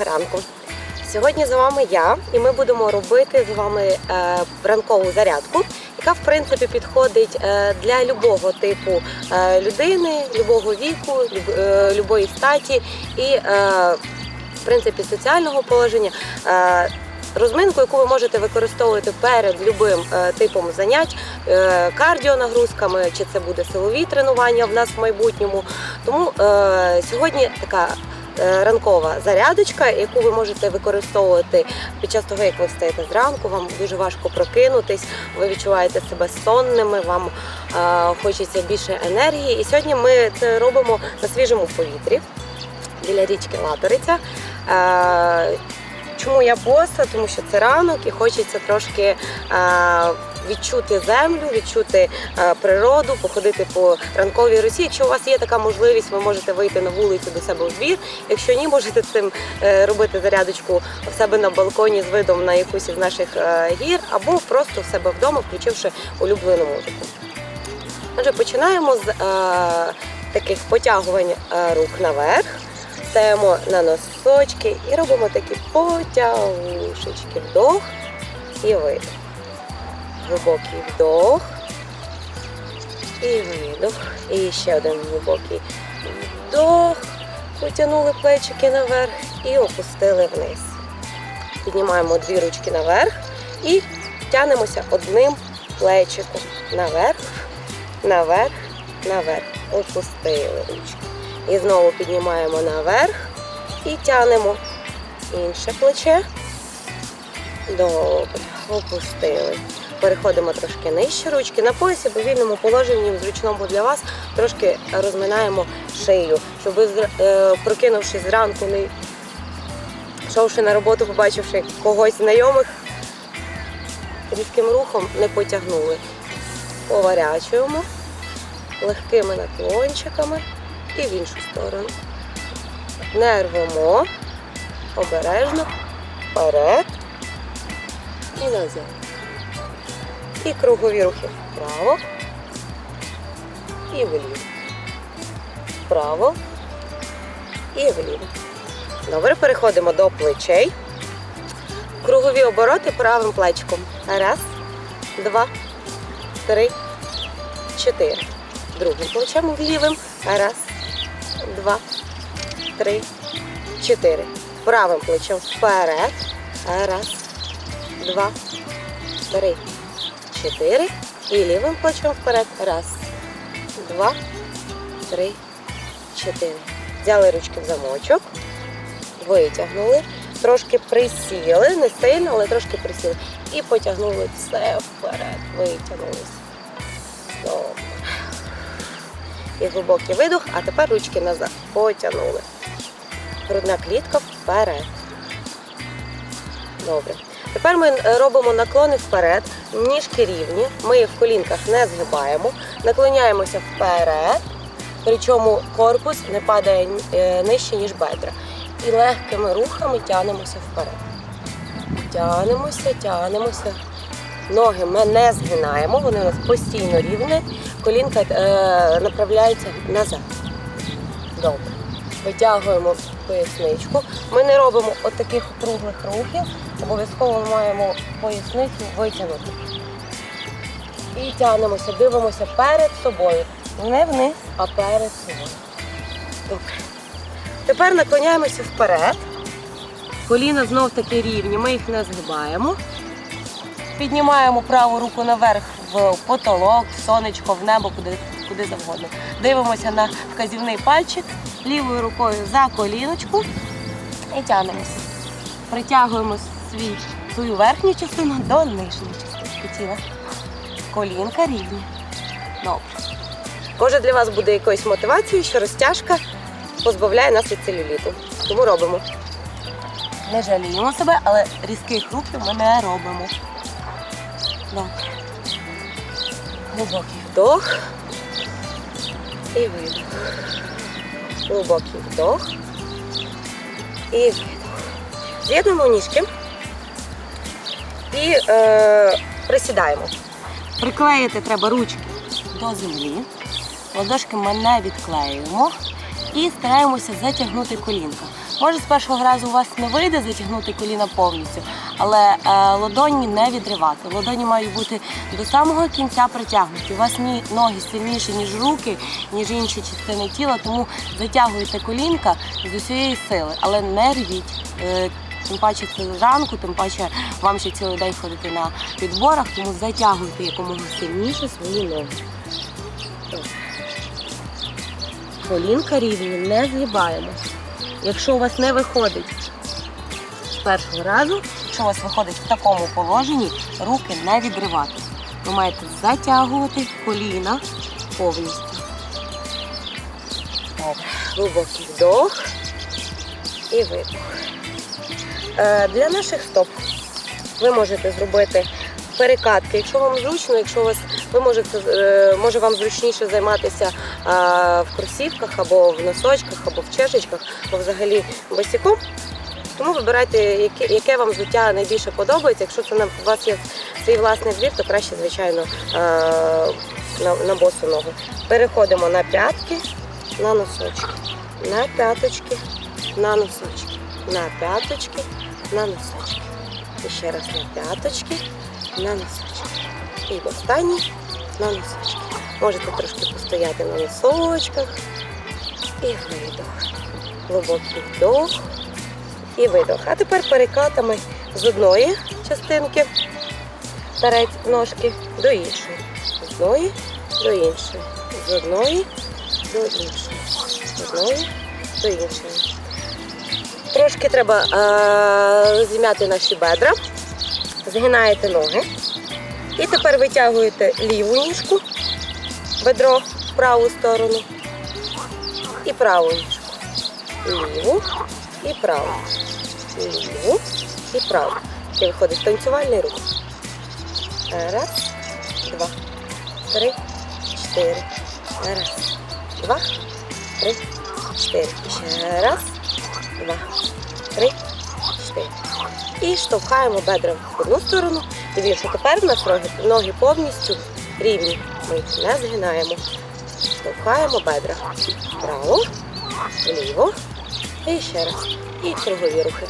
ранку. Сьогодні з вами я, і ми будемо робити з вами е, ранкову зарядку, яка в принципі підходить е, для любого типу е, людини, любого віку, люб- любої статі і в принципі соціального положення. Розминку, яку ви можете використовувати перед любим типом занять, кардіонагрузками, чи це буде силові тренування в нас в майбутньому. Тому е, сьогодні така ранкова зарядочка, яку ви можете використовувати під час того, як ви встаєте зранку. Вам дуже важко прокинутись, ви відчуваєте себе сонними, вам е, хочеться більше енергії. І сьогодні ми це робимо на свіжому повітрі біля річки Латориця. Е, Чому я боса? Тому що це ранок і хочеться трошки е, відчути землю, відчути е, природу, походити по ранковій росі. Якщо у вас є така можливість, ви можете вийти на вулицю до себе у двір. Якщо ні, можете цим е, робити зарядочку в себе на балконі з видом на якусь із наших е, гір, або просто в себе вдома, включивши улюблену музику. Отже, починаємо з е, таких потягувань рук наверх. Стаємо на носочки і робимо такі потягушечки. Вдох і видох. Глибокий вдох і видох. І ще один глибокий вдох. Потягнули плечики наверх і опустили вниз. Піднімаємо дві ручки наверх і тянемося одним плечиком. Наверх, наверх, наверх. Опустили ручки. І знову піднімаємо наверх і тянемо інше плече. Добре, опустили. Переходимо трошки нижче ручки. На поясі по вільному положенні, в зручному для вас, трошки розминаємо шию, щоб ви, е, прокинувшись зранку, не йшовши на роботу, побачивши когось знайомих, різким рухом не потягнули. Поворачуємо легкими наклончиками і в іншу сторону. Не рвемо, обережно, вперед і назад. І кругові рухи вправо і вліво. Вправо і вліво. Добре, переходимо до плечей. Кругові обороти правим плечком. Раз, два, три, чотири. Другим плечем лівим. Раз, два, три, чотири. Правим плечем вперед. Раз, два, три, чотири. І лівим плечем вперед. Раз, два, три, чотири. Взяли ручки в замочок, витягнули, трошки присіли, не сильно, але трошки присіли. І потягнули все вперед. Витягнулися. Добре. І глибокий видох, а тепер ручки назад. Потягнули. Грудна клітка вперед. Добре. Тепер ми робимо наклони вперед, ніжки рівні, ми їх в колінках не згибаємо, наклоняємося вперед, причому корпус не падає е, нижче, ніж бедра. І легкими рухами тянемося вперед. Тянемося, тянемося. Ноги ми не згинаємо, вони у нас постійно рівні, колінка е, направляється назад. Добре. Витягуємо поясничку. Ми не робимо от круглих рухів, обов'язково маємо поясницю витягнути. І тягнемося, дивимося перед собою. Не вниз, а перед собою. Добре. Тепер наклоняємося вперед. Коліна знов таки рівні, ми їх не згибаємо. Піднімаємо праву руку наверх в потолок, в сонечко, в небо, куди, куди завгодно. Дивимося на вказівний пальчик лівою рукою за коліночку і тягнемося. Притягуємо свій, свою верхню частину до нижньої частини тіла. Колінка рівні. Добре. Може для вас буде якоюсь мотивацією, що розтяжка позбавляє нас від целюліту. Тому робимо. Не жаліємо себе, але різких рухів ми не робимо. Добре. Глибокий вдох і видох. Глибокий вдох і видох. З'єднуємо ніжки і е, присідаємо. Приклеїти треба ручки до землі. ладошки ми не відклеюємо і стараємося затягнути колінка. Може, з першого разу у вас не вийде затягнути коліна повністю, але е, ладоні не відривати. Ладоні мають бути до самого кінця притягнуті. У вас ноги сильніші, ніж руки, ніж інші частини тіла, тому затягуйте колінка з усієї сили, але не рвіть. Е, Тим паче це зранку, тим паче вам ще цілий день ходити на підборах, тому затягуйте якомога сильніше свої ноги. Колінка рівні не згибаємо. Якщо у вас не виходить з першого разу, якщо у вас виходить в такому положенні, руки не відривати. Ви маєте затягувати коліна повністю. Добре. Глибокий вдох і видох. Е, Для наших стоп ви можете зробити перекатки, якщо вам зручно, якщо вас ви можете е, може вам зручніше займатися е, в кросівках або в носочках, або в чешечках, або взагалі босиком. Тому вибирайте, яке, яке вам взуття найбільше подобається. Якщо це на вас є свій власний двір, то краще, звичайно, е, на, на босу ногу. Переходимо на п'ятки, на носочки, на п'яточки, на носочки, на п'яточки, на носочки. І ще раз на п'яточки, на носочки. І останній на носочки. Можете трошки постояти на носочках. І видох. Глибокий вдох і видох. А тепер перекатами з одної частинки тарець ножки до іншої. З одної до іншої. З одної до іншої. З одної до іншої. Трошки треба е- зім'яти наші бедра. Згинаєте ноги. І тепер витягуєте ліву ніжку, бедро в праву сторону. І праву ніжку. Ліву і праву. Ліву і праву. І виходить танцювальний рух. Раз, два, три, чотири. Раз, два, три, чотири. Ще раз, два, три, чотири. І штовхаємо бедра в одну сторону іншу. Тепер у нас ноги, повністю рівні. Ми не згинаємо. Штовхаємо бедра. Вправо, вліво. І ще раз. І кругові рухи.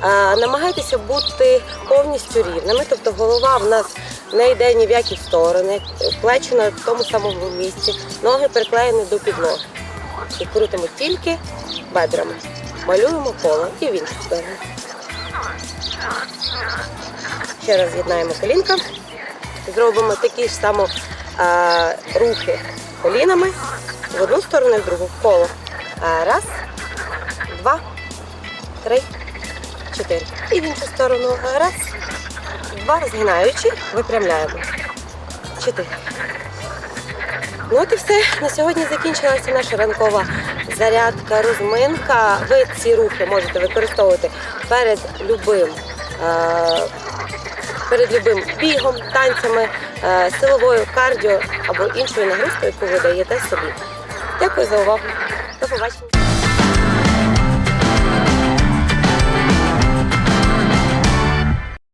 А, намагайтеся бути повністю рівними, тобто голова в нас не йде ні в які сторони, плечі на тому самому місці, ноги приклеєні до підлоги. І крутимо тільки бедрами. Малюємо коло і в іншу сторону. Ще раз з'єднаємо колінка. Зробимо такі ж само а, рухи колінами в одну сторону і в другу. Коло. А, раз, два, три, чотири. І в іншу сторону. Раз, два, згинаючи, випрямляємо. Чотири. Ну от і все. На сьогодні закінчилася наша ранкова зарядка, розминка. Ви ці рухи можете використовувати перед любим. е, Перед любим бігом, танцями, е, силовою кардіо або іншою нагрузкою, яку ви даєте собі. Дякую за увагу. До побачення.